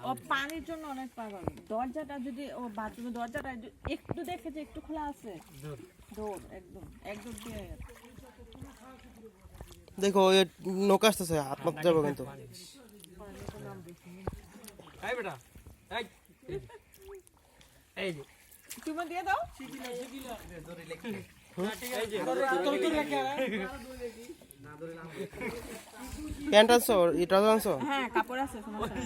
ও পানির জন্য অনেক পাগল। দরজাটা যদি ও বাথরুমের দরজাটা একটু দেখে যে একটু খোলা আছে। দৌড় একদম একদম দিয়ে। দেখো ওই নৌকা আসতেছে হাত মারতে যাব কিন্তু। এই বেটা এই। এই তুমি দিয়ে দাও। যে। তোর তোর রাখে প্যান্ট আনছো? এটা আনছো? হ্যাঁ কাপড় আছে সমস্যা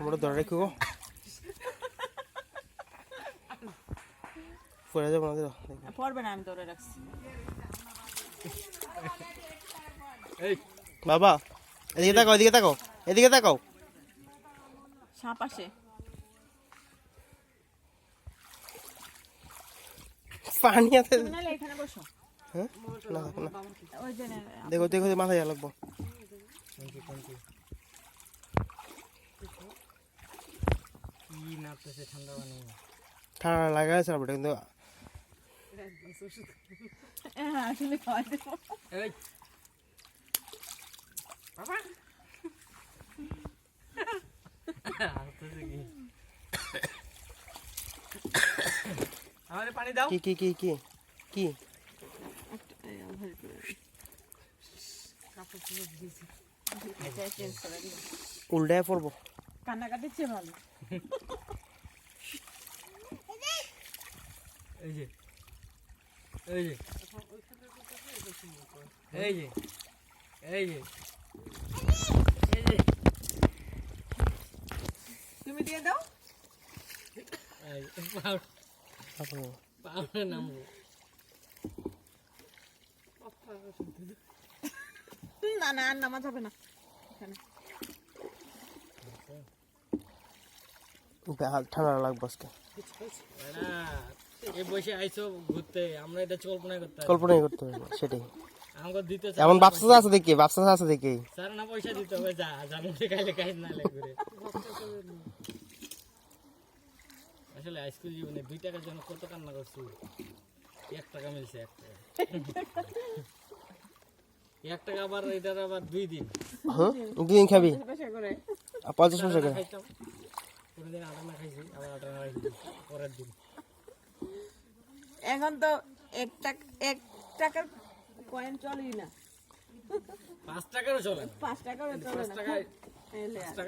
আমরা ধরে রেখো গো। পরে যাব না পড়বে না আমি ধরে রাখছি। এই। বাবা এদিকে তাকাও এদিকে তাকাও এদিকে তাকাও। সাপ আসে পানি আছে। এখানে বসো। হ্যাঁ না থাকো না ওই যে দেখো দেখো মাথায় যা লাগবো কি নাচতেছে ঠান্ডা পানি ঠান্ডা লাগা আছে আপনার কিন্তু হ্যাঁ আসলে খাওয়াই দেবো এই বাবা হাসতেছে কি আমারে পানি দাও কি কি কি কি কি এটা চেঞ্জ করে দিও উল্টায় পড়ব। কান্নাকাটি চেয়ে ভালো। এই যে এই যে এই যে এই যে তুমি দিয়ে দাও। পাউডার তারপরে পাউডার নামবো না না আর নামা যাবে না। এখানে। ঠান্ডা লাগবো আজকে। এই বসে আইছো ঘুরতে আমরা এটা কল্পনা করতে কল্পনাই করতে হবে সেটাই। দিতে এমন বাপসা আছে দেখি বাপসা আছে দেখি। স্যার না পয়সা দিতে হবে যা জানুতে খাইলে খাই না লে আসলে হাইস্কুল জীবনে দুই টাকার জন্য কত কান্না করছি। এক টাকা মিলছে এক টাকা। এক টাকা আবার এটার আবার দুই দিন। দুদিন খাবি? করে। আর পঞ্চাশ পয়সা করে? কোনোদিন আটা খাইছি আবার আটা খাইছি। পরের দিন। এখন তো এক টাকা এক টাকার কয়েন চলেই না। পাঁচ টাকারও চলে পাঁচ টাকারও চলে পাঁচ না আর।